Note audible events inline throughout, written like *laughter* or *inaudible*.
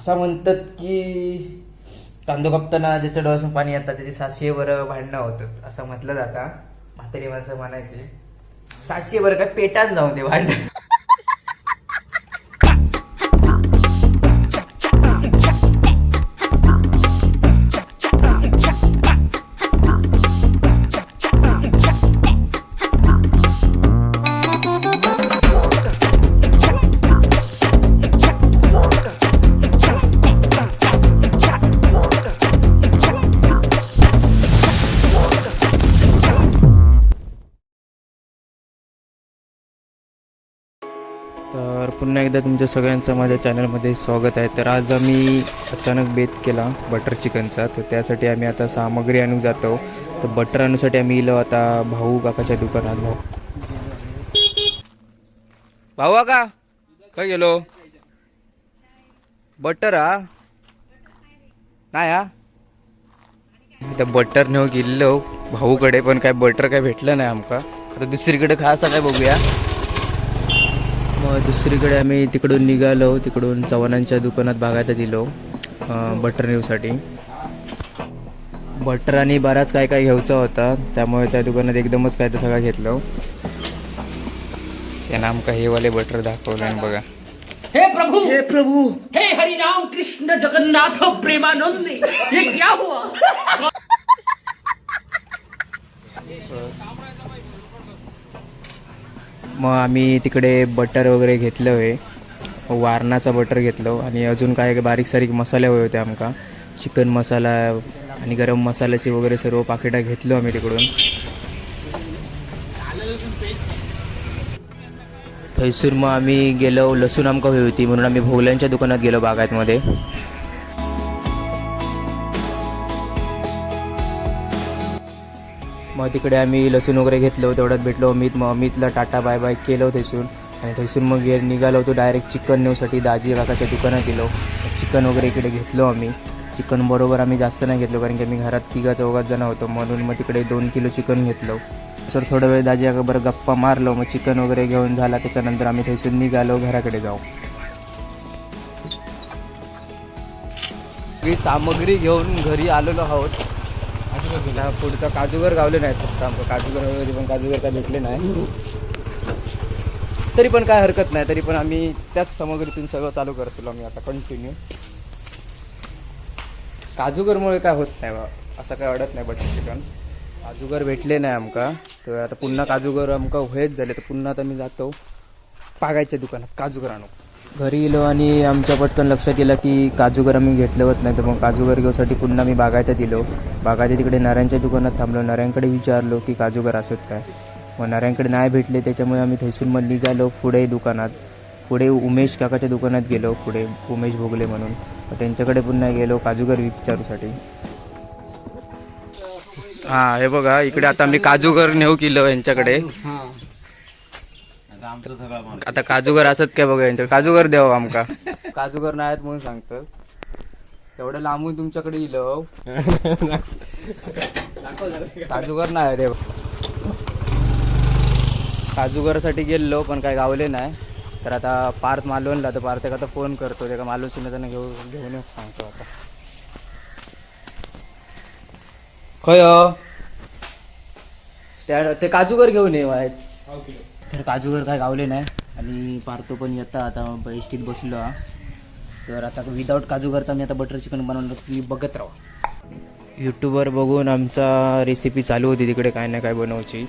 असं म्हणतात की कांदो कापताना ज्याच्या डोळ्यासून पाणी येतात त्याची सातशेवर भांडणं होतात. असं म्हटलं जाता. म्हातारी माणसं म्हणायचे सातशेवर काय पेटान जाऊन दे भांडण. पुन्हा एकदा तुमच्या सगळ्यांचं माझ्या चॅनलमध्ये स्वागत आहे. तर आज आम्ही अचानक बेत केला बटर चिकनचा. तर त्यासाठी आम्ही आता सामग्री आणू जातो. तर बटर आणूसाठी आम्ही इलो आता भाऊ काकाच्या दुकानात भाऊ. भाऊ काका काय गेलो? बटर हा? नाही हा? तर बटर नेऊ गेलो भाऊकडे पण काय बटर काय भेटलं नाही आमका. आता दुसरीकडे खायचं काय बघूया. मग दुसरीकडे आम्ही तिकडून निघालो तिकडून चव्हाणांच्या दुकानात बघायला दिलो बटर न्यूसाठी बटर आणि बराच काय काय घ्यायचा होता त्यामुळे त्या दुकानात एकदमच काय तर सगळं घेतलं. त्यांना आमका हे वाले बटर दाखवलं आणि बघा. हे प्रभु! हे प्रभु! हे हरिनाम कृष्ण जगन्नाथ प्रेमानंदी ये क्या हुआ *laughs* मग आम्ही तिकडे बटर वगैरे घेतलं आहे. वारणाचा बटर घेतलो आणि अजून काय बारीक सारीक मसाले हवे होते आमका. चिकन मसाला आणि गरम मसाल्याचे वगैरे सर्व पाकिटं घेतलो आम्ही तिकडून. थैसून मग आम्ही गेलो लसूण आमका हवी होती म्हणून आम्ही भोगल्यांच्या दुकानात गेलो बागायतमध्ये. मग तिकडे आम्ही लसूण वगैरे घेतलो तेवढ्यात भेटलो. अमित मग अमितला टाटा बाय बाय केलं थैसून आणि थैसून मग गे निघालो होतो डायरेक्ट चिकन नेऊसाठी दाजी काकाच्या दुकानात गेलो. चिकन वगैरे इकडे घेतलो आम्ही. चिकन बरोबर आम्ही जास्त नाही घेतलो कारण की आम्ही घरात तिघा चौघात जण होतो. म्हणून मग तिकडे दोन किलो चिकन घेतलो. सर थोडा वेळ दाजी काका बरं गप्पा मारलो. मग चिकन वगैरे घेऊन झाला. त्याच्यानंतर आम्ही थैसून निघालो घराकडे जाऊ. सामग्री घेऊन घरी आलेलो आहोत. आता पुढचा काजूगर गावले नाहीत फक्त आमचं. काजूगर पण काजूगर काय भेटले नाही. तरी पण काय हरकत नाही तरी पण आम्ही त्याच सामग्रीतून सगळं चालू करतो आम्ही आता कंटिन्यू काजूगरमुळे काय होत नाही बा असं काय वाटत नाही बटर चिकन. काजूगर भेटले नाही आमका. तर आता पुन्हा काजूगर आमका व्हायच झाले तर पुन्हा आता मी जातो पागायच्या दुकानात काजूगर आणू. घरी गेलो आणि आमच्या पटकन लक्षात येलं की काजूगर आम्ही घेतलं होत नाही. तर मग काजूगर घेऊसाठी पुन्हा मी बागायतात दिलो. बागायत तिकडे नारायणच्या दुकानात थांबलो. नारायणकडे विचारलो की काजूगर असत काय? मग नारायणकडे नाही भेटले. त्याच्यामुळे आम्ही थैसून मग निघालो पुढे दुकानात. पुढे उमेश काकाच्या दुकानात गेलो. पुढे उमेश भोगले म्हणून. मग त्यांच्याकडे पुन्हा गेलो काजूगर विचारूसाठी हा हे बघा इकडे आता आम्ही काजूगर नेऊ किलो यांच्याकडे. आता काजूगर असत काय बघा यांच्याकडे? काजूगर द्यावं आमका. काजूगर नाही आहेत म्हणून सांगतं एवढं लांबून तुमच्याकडे इलो. काजूगर नाही देव काजूगरसाठी गेलो पण काय गावले नाही. तर आता पार्थ मालवणला तर पार्थ आता फोन करतो. त्याला मालवण त्यांना घेऊ घेऊन सांगतो आता. खय. स्टँड ते काजूगर घेऊन ये वायच तर काजूगर काय गावले नाही. आणि पार्तो पण येता आता एसटीत बसलो हा. तर आता विदाऊट काजूगरचा मी आता बटर चिकन बनवलं तुम्ही बघत राहा. यूट्यूबवर बघून आमचा रेसिपी चालू होती तिकडे काय ना काय बनवायची.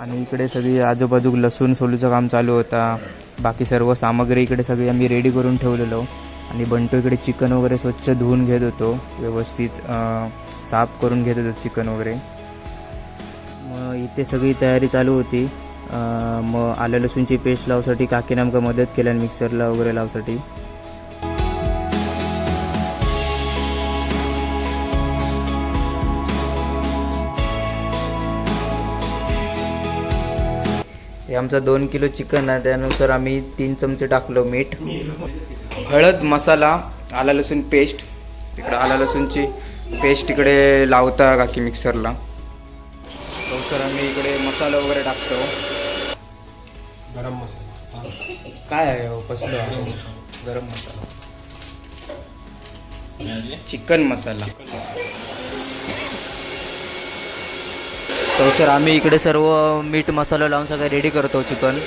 आणि इकडे सगळी आजूबाजू लसूण सोलूचं काम चालू होता. बाकी सर्व सामग्री इकडे सगळी आम्ही रेडी करून ठेवलेलो. आणि बंटू इकडे चिकन वगैरे स्वच्छ धुवून घेत होतो. व्यवस्थित साफ करून घेत होतो चिकन वगैरे. मग इथे सगळी तयारी चालू होती. मग आलं लसूणची पेस्ट लावसाठी काकीने आमका मदत केल्या मिक्सरला वगैरे लावसाठी हे आमचा दोन किलो चिकन आहे त्यानुसार आम्ही तीन चमचे टाकलो मीठ. हळद मसाला आला लसूण पेस्ट. तिकडं आला लसूणची पेस्ट इकडे लावता काकी मिक्सरला. लवकर आम्ही इकडे मसाला वगैरे टाकतो. गरम मसाला. काय आहे हो, कसलं? गरम मसाला. चिकन मसाला. तर सर आम्ही इकडे सर्व मीठ मसाला लावून सगळं रेडी करतो चिकन.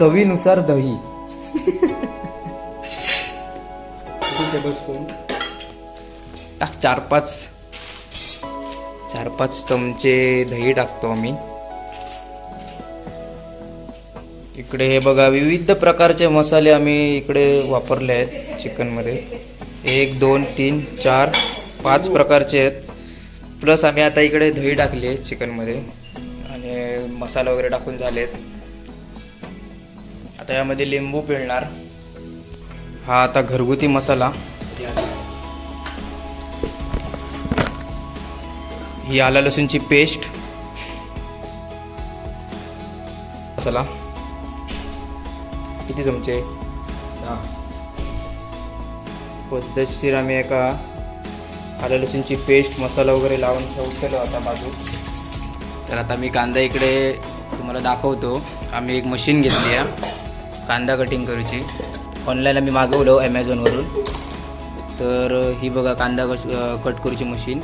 चवीनुसार दही. टाक चार पाच. चार पाच चमचे दही टाकतो आम्ही. इकडे हे बघा विविध प्रकारचे मसाले आम्ही इकडे वापरले आहेत चिकनमध्ये. एक दोन तीन चार पाच प्रकारचे आहेत. प्लस आम्ही आता इकडे दही टाकली आहे चिकनमध्ये. आणि मसाला वगैरे टाकून झालेत. आता यामध्ये लिंबू पिळणार. हा आता घरगुती मसाला. ही आला लसूणची पेस्ट. मसाला. किती चमचे? पद्धतशीर आम्ही एका आलं लसूणची पेस्ट मसाला वगैरे लावून ठेवलेलो आता बाजू. तर आता मी कांदा इकडे तुम्हाला दाखवतो. आम्ही एक मशीन घेतली आहे. कांदा कटिंग करूची. ऑनलाईन आम्ही मागवलं ॲमेझॉनवरून तर ही बघा कांदा कश कट करूची मशीन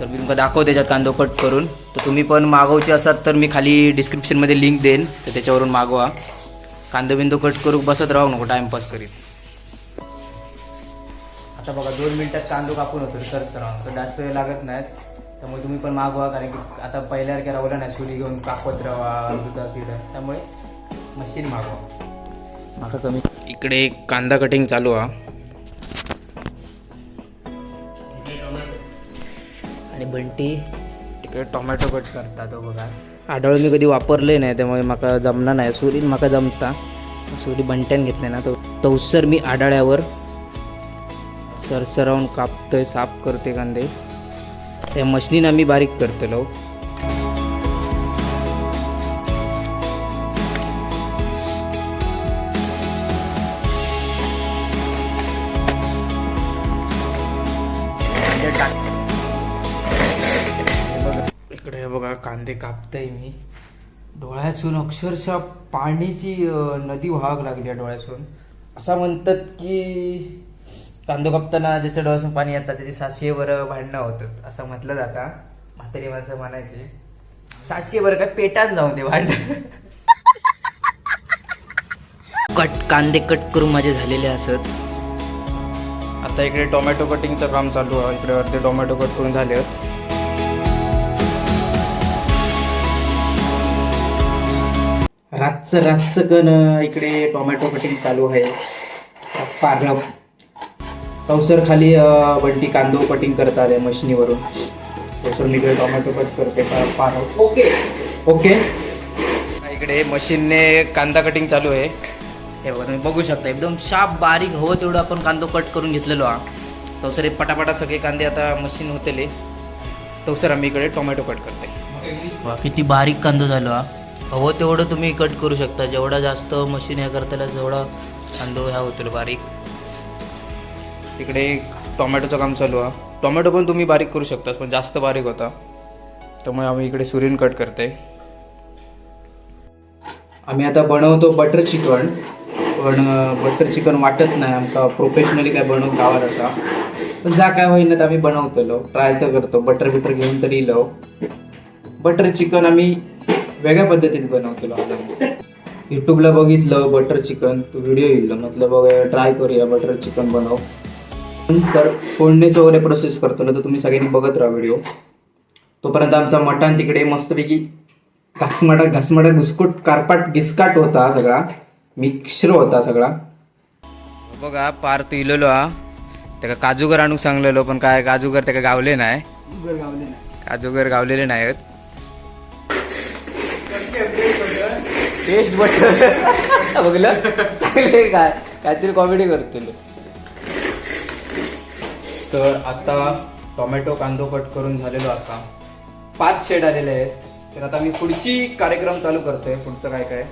तर मी तुमका दाखवतो त्याच्यात कांदो कट करून. तर तुम्ही पण मागवचे असाल तर मी खाली डिस्क्रिप्शनमध्ये लिंक देईन. तर त्याच्यावरून मागवा. कांदो बिंदो कट करू बसत राहू नको टाइमपास करीत. आता बघा दोन मिनटात कांदो कापून होतो तर सर तर जास्त वेळ लागत नाहीत. त्यामुळे तुम्ही पण मागवा कारण की आता पहिल्यासारख्या राहलं नाही सुरी घेऊन कापत राहा दुधा त्यामुळे मशीन मागवा. माका कमी. इकडे कांदा कटिंग चालू हा आणि बंटी? तिकडे टोमॅटो कट करता तो बघा. आढळ मी कधी वापरले नाही त्यामुळे माका जमणार नाही. सुरीन माका जमता. सुरी बंट्यान घेतले ना तो. तवसर मी आडाळ्यावर सरसरावून कापतोय साफ करते कांदे. त्या मशनीन आम्ही बारीक करतलो. कांदे कापतय मी. डोळ्यातून अक्षरशः पाण्याची अं, नदी वाहक लागली आहे डोळ्यातून. असं म्हणतात की कांदो कापताना ज्याच्या डोळ्यातून पाणी येतात त्याची सातशे बरं भांडणं होतात. असं म्हटलं जाता. म्हातारी माणसं म्हणायचे सातशे बरं काय पेटान जाऊ दे भांडण कट कांदे कट करून माझे झालेले असत. आता इकडे टोमॅटो कटिंगचं काम चालू आहे. इकडे अर्धे टोमॅटो कट करून झाले आहेत रातचं रातचं कण इकडे टोमॅटो कटिंग चालू आहे. पारप पावसर खाली बंटी कांदो कटिंग करत आले मशिनीवरून. पावसर मी इकडे टोमॅटो कट करते पारप ओके. ओके? इकडे मशीनने कांदा कटिंग चालू आहे. हे बघा तुम्ही बघू शकता एकदम शार्प बारीक हवं तेवढं आपण कांदो कट करून घेतलेलो हा. तवसर हे पटापटात सगळे कांदे आता मशीन होतेले. तवसर आम्ही इकडे टोमॅटो कट करते किती बारीक कांदो झालो हा. हवं तेवढं तुम्ही कट करू शकता. जेवढा जास्त मशीन हे करताना जेवढा कांदो ह्या होतो बारीक. तिकडे टोमॅटोचं काम चालू आहे. टोमॅटो पण तुम्ही बारीक करू शकता पण जास्त बारीक होता. त्यामुळे आम्ही इकडे सुरीन कट करते. आम्ही आता बनवतो बटर चिकन पण बटर चिकन वाटत नाही. आमका प्रोफेशनली काय बनवून गावात आता. पण जा काय होईना तर आम्ही बनवतलो. ट्राय तर करतो. बटर बिटर घेऊन तरी इलो बटर चिकन आम्ही वेगळ्या पद्धतीने बनवतलो युट्यूबला बघितलं बटर चिकन तो व्हिडिओ येईल. म्हटलं बघ ट्राय करूया बटर चिकन बनव. तर फोडणीचं वगैरे प्रोसेस करतो तर तुम्ही सगळ्यांनी बघत राहा व्हिडिओ तोपर्यंत आमचा मटण तिकडे मस्तपैकी घासमाटा घासमाटा घुसकुट कारपाट गिसकाट होता सगळा. मिक्सर होता सगळा. बघा पार तू इलेलो हा. त्याका काजूगर आणूक सांगलेलो पण काय काजूगर त्याका गावले नाही. काजूगर गावलेले नाहीत. टेस्ट बटर *laughs* बघलं? चांगले काय? काहीतरी कॉमेडी करतो तर आता टोमॅटो कांदो कट करून झालेलो असा. पाच शेड आलेले आहेत. तर आता मी पुढची कार्यक्रम चालू करतोय. पुढचं काय काय?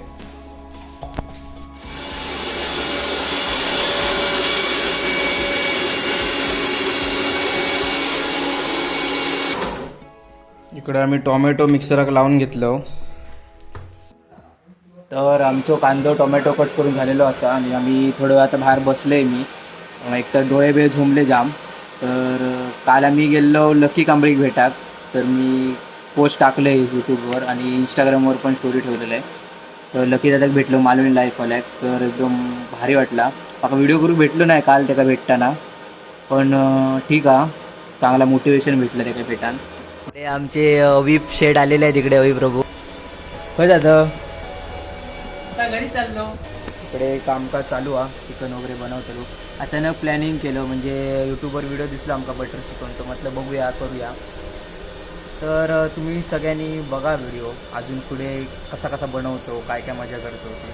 इकडे आम्ही टोमॅटो मिक्सराक लावून घेतलो. तर आमचो कांदो टोमॅटो कट करून झालेलो असा आणि आम्ही थोडं वेळ आता बाहेर बसले मी. एक तर डोळे बे झोंबले जाम. तर काल आम्ही गेलो लकी कांबळीक भेटाक. तर मी पोस्ट टाकले यूट्यूबवर आणि इंस्टाग्रामवर पण स्टोरी ठेवलेलं आहे तर लकी दादाक भेटलो मालवणी लाईफवाल्याक तर एकदम भारी वाटला. माका व्हिडिओ करू भेटलो नाही काल त्याका भेटताना. पण ठीक आहे चांगला मोटिवेशन भेटलं त्याच्या भेटान. आमचे अविप शेड आलेले आहे तिकडे अवी प्रभू होय जातं घरी चाललो. इकडे कामकाज चालू आहे चिकन वगैरे बनवतो अचानक प्लॅनिंग केलं म्हणजे यूट्यूबवर व्हिडिओ दिसलो आमका बटर चिकन तो म्हटलं बघूया करूया. तर तुम्ही सगळ्यांनी बघा व्हिडिओ अजून पुढे कसा कसा बनवतो काय काय मजा करतो ते.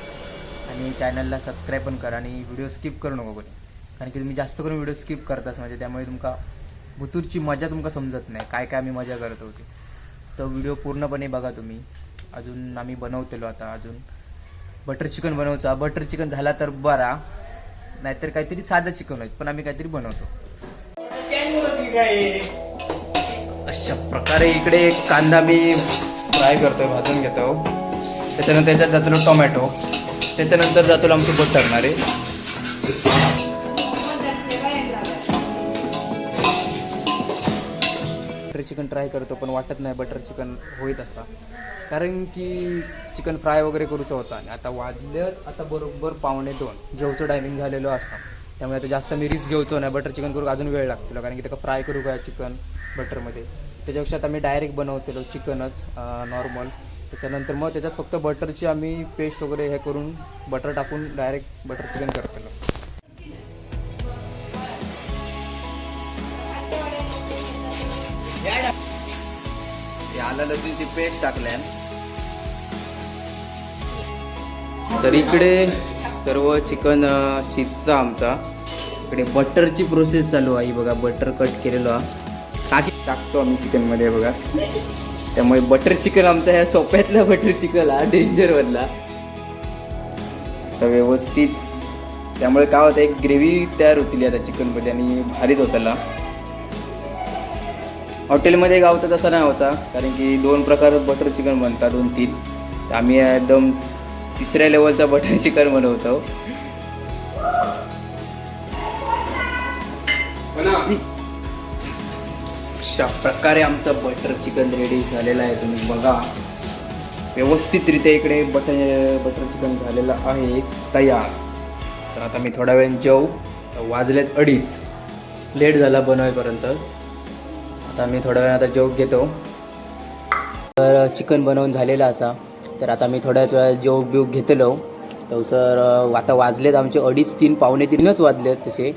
आणि चॅनलला सबस्क्राईब पण करा आणि व्हिडिओ स्किप करू नको कोणी. कारण की तुम्ही जास्त करून व्हिडिओ स्किप करताच म्हणजे त्यामुळे तुमका भुतूरची मजा तुमका समजत नाही काय काय आम्ही मजा करतो ते. तो व्हिडिओ पूर्णपणे बघा तुम्ही. अजून आम्ही बनवतेलो आता अजून. बटर चिकन बनवचा बटर चिकन झाला तर बरा. नाहीतर काहीतरी साधं चिकन होईल पण आम्ही काहीतरी बनवतो. अशा प्रकारे इकडे एक कांदा मी फ्राय करतोय भाजून घेतो त्याच्यानंतर त्याच्यात जातो टोमॅटो. त्याच्यानंतर जातो आमचं बट बटर चिकन ट्राय करतो पण वाटत नाही बटर चिकन होईत असा कारण की चिकन फ्राय वगैरे करूचं होता आणि आता वाजल्यात आता बरोबर पावणे दोन. जेवचं टायमिंग झालेलो असा त्यामुळे आता जास्त मी रिस्क घेऊचो नाही. बटर चिकन करू अजून वेळ लागतो कारण की त्याला फ्राय करू काय चिकन बटरमध्ये त्याच्यापेक्षा आता मी डायरेक्ट बनवतेलो चिकनच नॉर्मल त्याच्यानंतर मग त्याच्यात फक्त बटरची आम्ही पेस्ट वगैरे हे करून बटर टाकून डायरेक्ट बटर चिकन करतेलो. आलं लसूणची पेस्ट टाकल्यान. तर इकडे सर्व चिकन शिजचा आमचा. इकडे बटरची प्रोसेस चालू आहे बघा बटर कट केलेलो हा. टाकी टाकतो आम्ही चिकनमध्ये बघा. त्यामुळे बटर चिकन आमचा ह्या सोप्यातला बटर चिकन हा डेंजरवरला असं व्यवस्थित. त्यामुळे काय होतं एक ग्रेव्ही तयार होतील आता चिकनमध्ये आणि भारीच होताला हॉटेलमध्ये गावतं तसं नाही होता कारण की दोन प्रकार बटर चिकन बनतात दोन तीन. तर आम्ही एकदम तिसऱ्या लेवलचा बटर चिकन बनवतो. अशा प्रकारे आमचं बटर चिकन रेडी झालेलं आहे तुम्ही बघा. व्यवस्थितरित्या इकडे बटर बटर चिकन झालेलं आहे तयार. तर आता मी थोड्या वेळ जेव. वाजलेत अडीच. लेट झाला बनवायपर्यंत. आता मी थोड्या वेळा आता जेव घेतो. तर चिकन बनवून झालेलं असा. तर आता मी थोड्याच वेळा जेव बिव घेतलो. तर सर आता वाजलेत आमचे अडीच तीन पावणे तीनच वाजलेत तसे.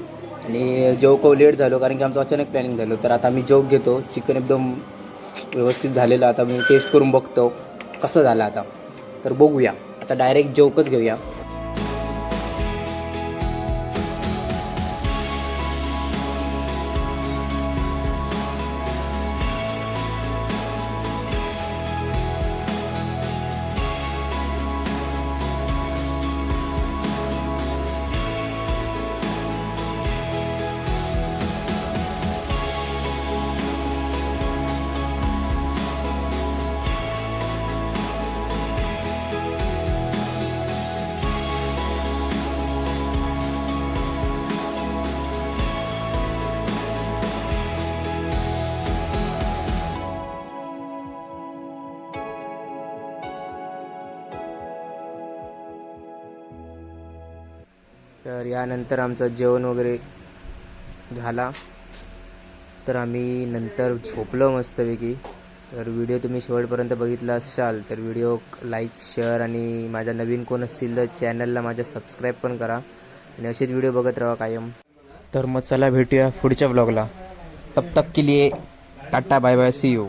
आणि जेव लेट झालो कारण की आमचं अचानक प्लॅनिंग झालं. तर आता मी जेवक घेतो. चिकन एकदम व्यवस्थित झालेलं. आता मी टेस्ट करून बघतो. कसं झालं आता? तर बघूया. आता डायरेक्ट जेवकच घेऊया. तर यानंतर आमचं जेवण वगैरे झाला. तर आम्ही नंतर झोपलो मस्तपैकी. तर व्हिडिओ तुम्ही शेवटपर्यंत बघितला असाल तर व्हिडिओ लाईक शेअर आणि माझ्या नवीन कोण असतील तर चॅनलला माझ्या सबस्क्राईब पण करा आणि असेच व्हिडिओ बघत राहा कायम. तर मग चला भेटूया पुढच्या ब्लॉगला तब तक के लिए tata bye bye see you